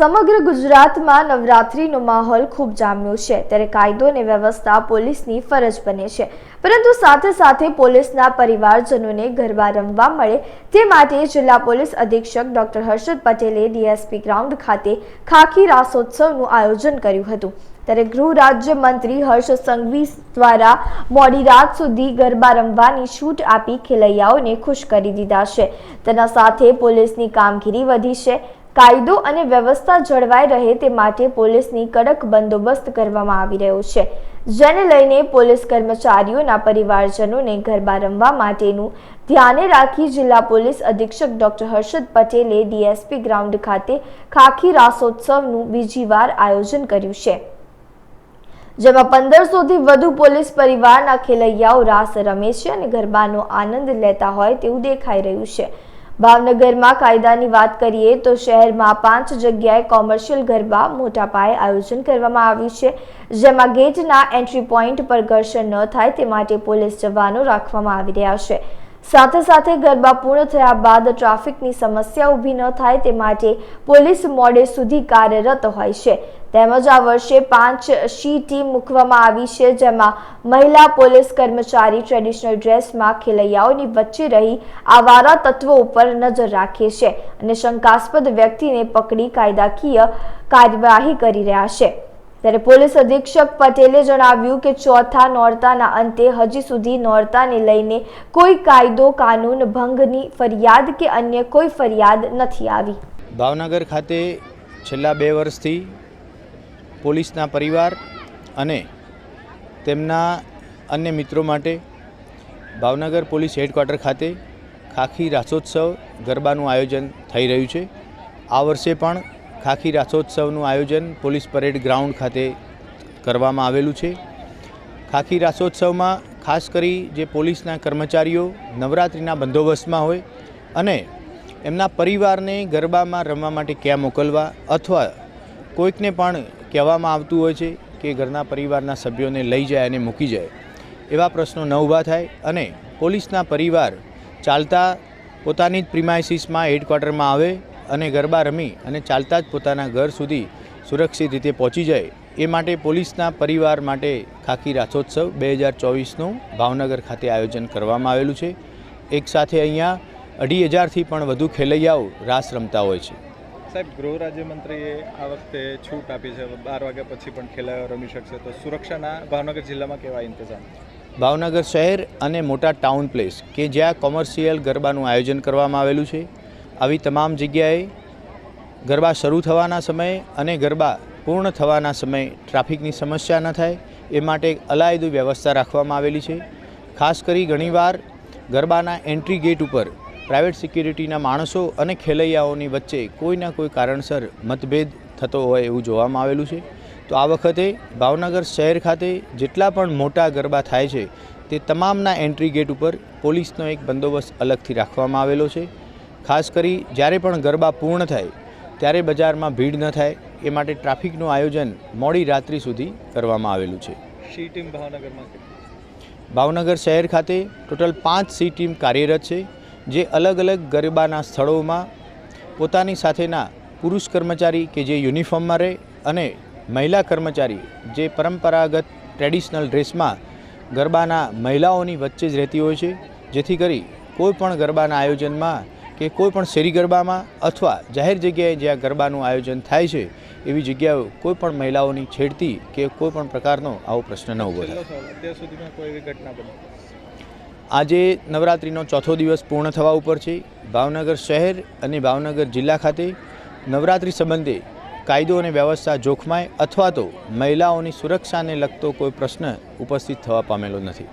સમગ્ર ગુજરાતમાં નવરાત્રીનો માહોલ ખૂબ જામ્યો છે. ત્યારે કાયદો અને વ્યવસ્થા પોલીસની ફરજ બને છે. પરંતુ સાથે સાથે પોલીસના પરિવારજનોને ગરબા રમવા મળે તે માટે જિલ્લા પોલીસ અધિક્ષક ડોક્ટર હર્ષદ પટેલે ડીએસપી ગ્રાઉન્ડ ખાતે ખાખી રાસોત્સવનું આયોજન કર્યું હતું. ત્યારે ગૃહ રાજ્ય મંત્રી હર્ષ સંઘવી દ્વારા મોડી રાત સુધી ગરબા રમવાની છૂટ આપી ખેલૈયાઓને ખુશ કરી દીધા છે. તેના સાથે પોલીસની કામગીરી વધી છે. કાયદો અને વ્યવસ્થા જળવાઈ રહે તે માટે પોલીસની કડક બંદોબસ્ત કરવામાં આવી રહ્યો છે, જેને લઈને પોલીસ કર્મચારીઓના પરિવારજનોને ગરબા રમવા માટેનું ધ્યાને રાખી જિલ્લા પોલીસ અધિક્ષક ડોક્ટર હર્ષદ પટેલે ડીએસપી ગ્રાઉન્ડ ખાતે ખાખી રાસોત્સવનું બીજી વાર આયોજન કર્યું છે. જેમાં પંદરસોથી વધુ પોલીસ પરિવારના ખેલૈયાઓ રાસ રમે છે અને ગરબાનો આનંદ લેતા હોય તેવું દેખાઈ રહ્યું છે. ભાવનગરમાં કાયદાની વાત કરીએ તો શહેરમાં પાંચ જગ્યાએ કોમર્શિયલ ગરબા મોટા પાયે આયોજન કરવામાં આવ્યું છે, જેમાં ગેટના એન્ટ્રી પોઈન્ટ પર ઘર્ષણ ન થાય તે માટે પોલીસ જવાનો રાખવામાં આવી રહ્યા છે. સાથે સાથે ગરબા પૂર્ણ થયા બાદ ટ્રાફિકની સમસ્યા ઊભી ન થાય તે માટે પોલીસ મોડે સુધી કાર્યરત હોય છે. તેમજ આ વર્ષે પાંચ શી ટીમ મૂકવામાં આવી છે, જેમાં મહિલા પોલીસ કર્મચારી ટ્રેડિશનલ ડ્રેસમાં ખેલૈયાઓની વચ્ચે રહી આવારા તત્વો ઉપર નજર રાખે છે અને શંકાસ્પદ વ્યક્તિને પકડી કાયદાકીય કાર્યવાહી કરી રહ્યા છે. ત્યારે પોલીસ અધિક્ષક પટેલે જણાવ્યું કે ચોથા નોરતાના અંતે હજી સુધી નોરતાને લઈને કોઈ કાયદો, કાનૂન ભંગની ફરિયાદ કે અન્ય કોઈ ફરિયાદ નથી આવી. ભાવનગર ખાતે છેલ્લા બે વર્ષથી પોલીસના પરિવાર અને તેમના અન્ય મિત્રો માટે ભાવનગર પોલીસ હેડક્વાર્ટર ખાતે ખાખી રાસોત્સવ ગરબાનું આયોજન થઈ રહ્યું છે. આ વર્ષે પણ ખાખી રાસોત્સવનું આયોજન પોલીસ પરેડ ગ્રાઉન્ડ ખાતે કરવામાં આવેલું છે. ખાખી રાસોત્સવમાં ખાસ કરી જે પોલીસના કર્મચારીઓ નવરાત્રિના બંદોબસ્તમાં હોય અને એમના પરિવારને ગરબામાં રમવા માટે ક્યાં મોકલવા અથવા કોઈકને પણ કહેવામાં આવતું હોય છે કે ઘરના પરિવારના સભ્યોને લઈ જાય અને મૂકી જાય, એવા પ્રશ્નો ન ઊભા થાય અને પોલીસના પરિવાર ચાલતા પોતાની જ પ્રિમાઇસીસમાં હેડક્વાર્ટરમાં આવે અને ગરબા રમી અને ચાલતા જ પોતાના ઘર સુધી સુરક્ષિત રીતે પહોંચી જાય એ માટે પોલીસના પરિવાર માટે ખાખી રાસોત્સવ બે હજાર ચોવીસનું ભાવનગર ખાતે આયોજન કરવામાં આવેલું છે. એક સાથે અહીંયા અઢી હજારથી પણ વધુ ખેલૈયાઓ રાસ રમતા હોય છે. સાહેબ ગૃહ રાજ્યમંત્રીએ આ વખતે છૂટ આપી છે. બાર વાગ્યા પછી પણ ખેલૈયાઓ રમી શકશે. તો સુરક્ષાના ભાવનગર જિલ્લામાં કેવા ઇંતજામ? ભાવનગર શહેર અને મોટા ટાઉન પ્લેસ કે જ્યાં કોમર્શિયલ ગરબાનું આયોજન કરવામાં આવેલું છે. આવી તમામ જગ્યાએ ગરબા શરૂ થવાના સમયે અને ગરબા પૂર્ણ થવાના સમયે ટ્રાફિકની સમસ્યા ન થાય એ માટે એક અલાયદું વ્યવસ્થા રાખવામાં આવેલી છે. ખાસ કરી ઘણીવાર ગરબાના એન્ટ્રી ગેટ ઉપર પ્રાઇવેટ સિક્યુરિટીના માણસો અને ખેલૈયાઓની વચ્ચે કોઈના કોઈ કારણસર મતભેદ થતો હોય એવું જોવામાં આવેલું છે. તો આ વખતે ભાવનગર શહેર ખાતે જેટલા પણ મોટા ગરબા થાય છે તે તમામના એન્ટ્રી ગેટ ઉપર પોલીસનો એક બંદોબસ્ત અલગથી રાખવામાં આવેલો છે. ખાસ કરી જ્યારે પણ ગરબા પૂર્ણ થાય ત્યારે બજારમાં ભીડ ન થાય એ માટે ટ્રાફિકનું આયોજન મોડી રાત્રિ સુધી કરવામાં આવેલું છે. સી ટીમ ભાવનગરમાં ભાવનગર શહેર ખાતે ટોટલ પાંચ સી ટીમ કાર્યરત છે જે અલગ અલગ ગરબાના સ્થળોમાં પોતાની સાથેના પુરુષ કર્મચારી કે જે યુનિફોર્મમાં રહે અને મહિલા કર્મચારી જે પરંપરાગત ટ્રેડિશનલ ડ્રેસમાં ગરબાના મહિલાઓની વચ્ચે જ રહેતી હોય છે જેથી કરી કોઈ પણ ગરબાના આયોજનમાં કે કોઈ પણ શેરી ગરબામાં અથવા જાહેર જગ્યાએ જ્યાં ગરબાનું આયોજન થાય છે એવી જગ્યાઓ કોઈ પણ મહિલાઓની છેડતી કે કોઈ પણ પ્રકારનો આવો પ્રશ્ન ન ઊભો થાય. આજે નવરાત્રિનો ચોથો દિવસ પૂર્ણ થવા ઉપર છે. ભાવનગર શહેર અને ભાવનગર જિલ્લા ખાતે નવરાત્રિ સંબંધે કાયદો અને વ્યવસ્થા જોખમાય અથવા તો મહિલાઓની સુરક્ષાને લગતો કોઈ પ્રશ્ન ઉપસ્થિત થવા પામેલો નથી.